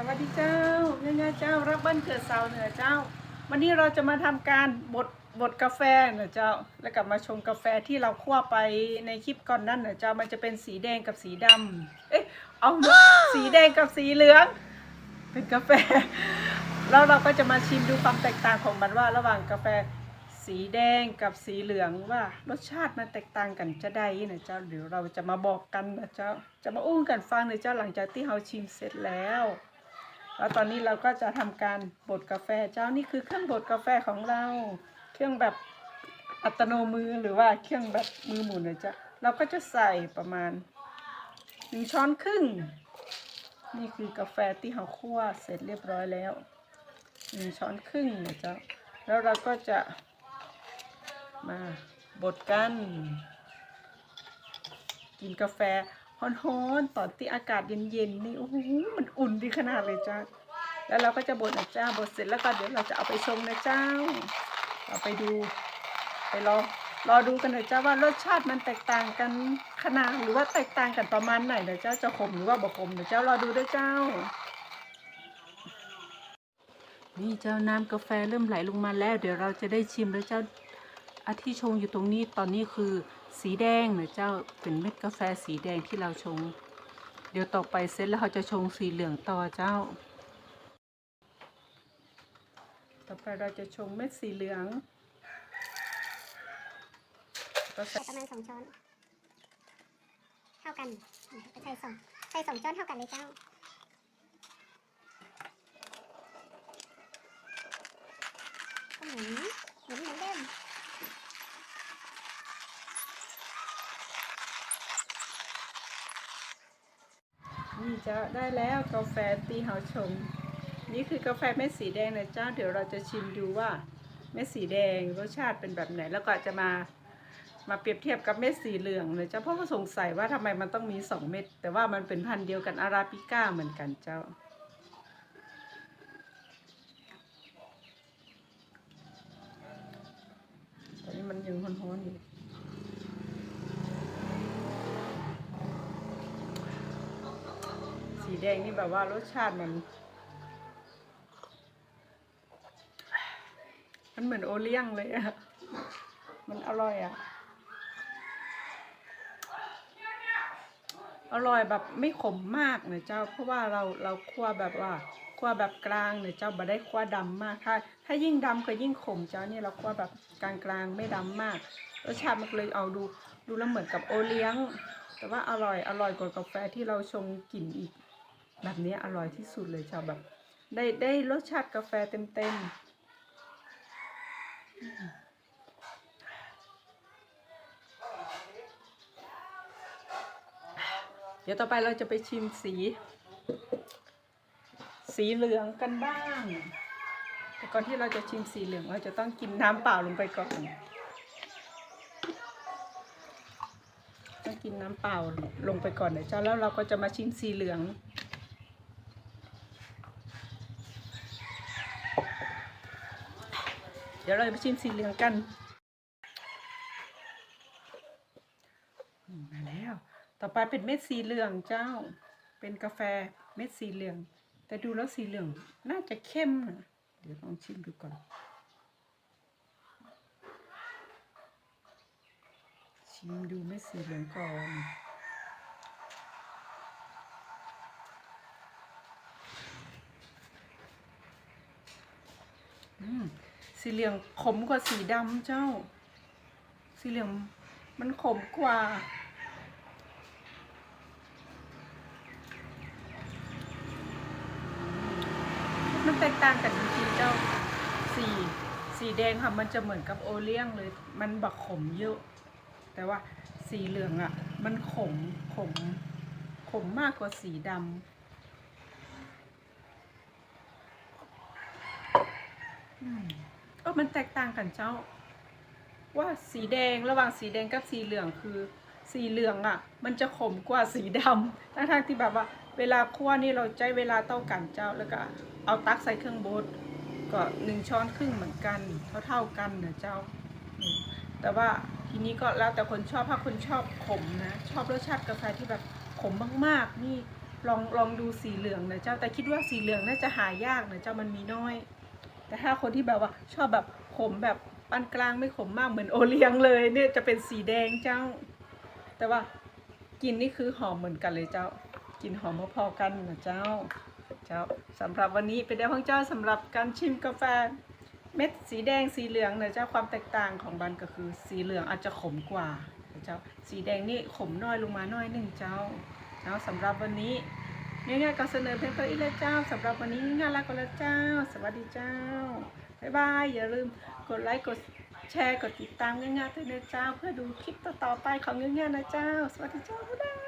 สวัสดีเจ้าย่าย่าเจ้ารับบ้านเกิดเสาเหนือเจ้า วันนี้เราจะมาทำการบดบดกาแฟเหนือเจ้า แล้วกลับมาชงกาแฟที่เราคั่วไปในคลิปก่อนนั้นเหนือเจ้ามันจะเป็นสีแดงกับสีดำเอ๊ะเอาสีแดงกับสีเหลือง เป็นกาแฟ แล้วเราก็จะมาชิมดูความแตกต่างของมันว่า ระหว่างกาแฟสีแดงกับสีเหลืองว่ารสชาติมันแตกต่างกันจะได้นะเจ้าเดี๋ยวเราจะมาบอกกันนะเจ้า จะมาอุ้งกันฟังเนะเจ้าหลังจากที่เราชิมเสร็จแล้ว แล้วตอนนี้เราก็จะทำการบดกาแฟเจ้านี่คือเครื่องบดกาแฟของเรา เครื่องแบบอัตโนมือหรือว่าเครื่องแบบมือหมุนนะเจ้าเราก็จะใส่ประมาณหนึ่งช้อนครึ่ง นี่คือกาแฟที่เราคั่วเสร็จเรียบร้อยแล้วหนึ่งช้อนครึ่งนะเจ้าแล้วเราก็จะมาบดกัน กินกาแฟ ฮ้อนๆตอนที่อากาศเย็นๆนี่โอ้โหมันอุ่นดีขนาดเลยจ้าแล้วเราก็จะบดนะจ้าบดเสร็จแล้วก็เดี๋ยวเราจะเอาไปชงนะเจ้าเอาไปดู ไปรอรอดูกันนะเจ้าว่ารสชาติมันแตกต่างกันขนาดหรือว่าแตกต่างกันประมาณไหนนะเจ้าจะขมหรือว่าบ่ขมนะเจ้ารอดูด้วยเจ้า นี่เจ้าน้ำกาแฟเริ่มไหลลงมาแล้ว เดี๋ยวเราจะได้ชิมแล้วเจ้าอาที่ชงอยู่ตรงนี้ตอนนี้คือ สีแดงนะเจ้าเป็นเม็ดกาแฟสีแดงที่เราชง เดี๋ยวต่อไปเสร็จแล้วเราจะชงสีเหลืองต่อเจ้า ต่อไปเราจะชงเม็ดสีเหลืองก็ใส่ประมาณสองช้อน เท่ากันใส่สองใส่สองช้อนเท่ากันเลยเจ้า ก็หมุนหมุนเหมือนเดิม นี่จะได้แล้วกาแฟตีเฮาชง นี่คือกาแฟเม็ดสีแดงนะเจ้าเดี๋ยวเราจะชิมดูว่าเม็ดสีแดงรสชาติเป็นแบบไหน แล้วก็จะมามาเปรียบเทียบกับเม็ดสีเหลืองเลยเจ้าเพราะว่าสงสัยว่าทำไมมันต้องมีสองเม็ดแต่ว่ามันเป็นพันธุ์เดียวกันอาราบิก้าเหมือนกันเจ้าตอนนี้มันยังร้อนๆอยู่ แดงนี่แบบว่ารสชาติมันมันเหมือนโอเลี้ยงเลยอะมันอร่อยอะอร่อยแบบไม่ขมมากนะเจ้า เพราะว่าเราเราคั่วแบบว่าคั่วแบบกลางเนี่ยเจ้าบ่ได้คั่วดำมาก ถ้า ถ้ายิ่งดำก็ยิ่งขมเจ้าเนี่ยเราคั่วแบบกลางกลางไม่ดำมากรสชาติมันเลยเอาดู ดูแล้วเหมือนกับโอเลี้ยง แต่ว่าอร่อยอร่อยกว่ากาแฟที่เราชงกลิ่นอีก แบบนี้อร่อยที่สุดเลยชาวแบบได้ได้รสชาติกาแฟเต็มเต็มๆเดี๋ยวต่อไปเราจะไปชิมสี สีเหลืองกันบ้าง แต่ก่อนที่เราจะชิมสีเหลืองเราจะต้องกินน้ำเปล่าลงไปก่อนต้องกินน้ำเปล่าลงไปก่อนนะเจ้าแล้วเราก็จะมาชิมสีเหลือง ดี๋ยวเราไปชิมสีเหลืองกันมาแล้ว ต่อไปเป็นเม็ดสีเหลืองเจ้า เป็นกาแฟเม็ดสีเหลือง แต่ดูแล้วสีเหลืองน่าจะเข้มนะเดี๋ยวลองชิมดูก่อน ชิมดูเม็ดสีเหลืองก่อน อืม สีเหลืองขมกว่าสีดำเจ้า สีเหลืองมันขมกว่า มันแตกต่างกันจริงๆเจ้า สีสีแดงค่ะมันจะเหมือนกับโอเลี้ยงเลย มันบักขมเยอะ แต่ว่าสีเหลืองอะ มันขมขมขมมากกว่าสีดำอืม เออมันแตกต่างกันเจ้า ว่าสีแดงระหว่างสีแดงกับสีเหลืองคือ สีเหลืองอะ มันจะขมกว่าสีดำทั้งๆที่แบบว่า เวลาคั่วนี่เราใช้เวลาเท่ากันเจ้าแล้วก็เอาตักใส่เครื่องบดก็หนึ่งช้อนครึ่งเหมือนกันเท่าเท่าๆกันนะเจ้า แต่ว่าทีนี้ก็แล้วแต่คนชอบถ้าคนชอบขมนะ ชอบรสชาติกาแฟที่แบบขมมากๆนี่ลองลองดูสีเหลืองนะเจ้าแต่คิดว่าสีเหลืองน่าจะหายากนะเจ้ามันมีน้อย แต่ถ้าคนที่แบบว่าชอบแบบขมแบบปานกลางไม่ขมมากเหมือนโอเลี้ยงเลยเนี่ยจะเป็นสีแดงเจ้า แต่ว่ากินนี่คือหอมเหมือนกันเลยเจ้า กินหอมพอๆกันนะเจ้า เจ้าสำหรับวันนี้เป็นได้ของเจ้าสำหรับการชิมกาแฟเม็ดสีแดงสีเหลืองนะเจ้าความแตกต่างของมันก็คือสีเหลืองอาจจะขมกว่าเจ้าสีแดงนี่ขมน้อยลงมาน้อยหนึ่งเจ้าเจ้าสำหรับวันนี้ ง่ายๆก็เสนอเพียงเท่านี้แหละเจ้าสำหรับวันนี้ง่ายละก็แล้วเจ้า สวัสดีเจ้าบ๊ายบายอย่าลืมกดไลค์กดแชร์กดติดตามง่ายๆด้วยนะเจ้า เพื่อดูคลิปต่อๆไปของง่ายๆนะเจ้า สวัสดีเจ้าบ๊ายบาย